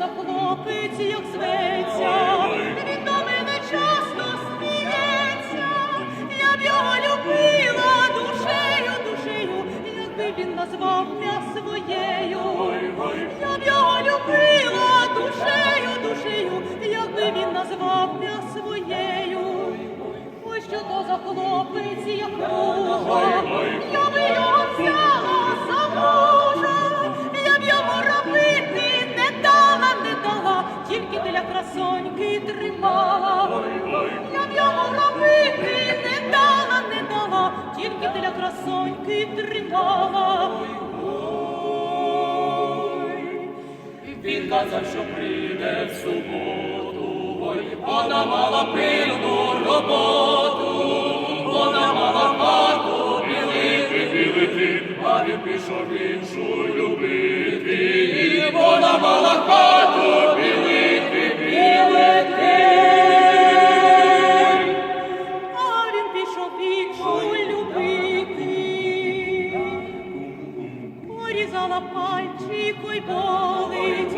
захлопець, як зветься, він до мене часто сміється, я б його любила душею, душею, якби він назвав мене своєю, я б його любила душею, душею, якби він назвав мене своєю, ой що то за хлопець, як рухав. Красоньки тримала. Я б йому робити не дала, не дала, тільки для красоньки тримала. Він казав, що прийде в суботу, ой, вона мала пильну роботу, вона мала хату білити, білити, а він пішов іншу любити, і вона мала хату Порізала пальчику й болить,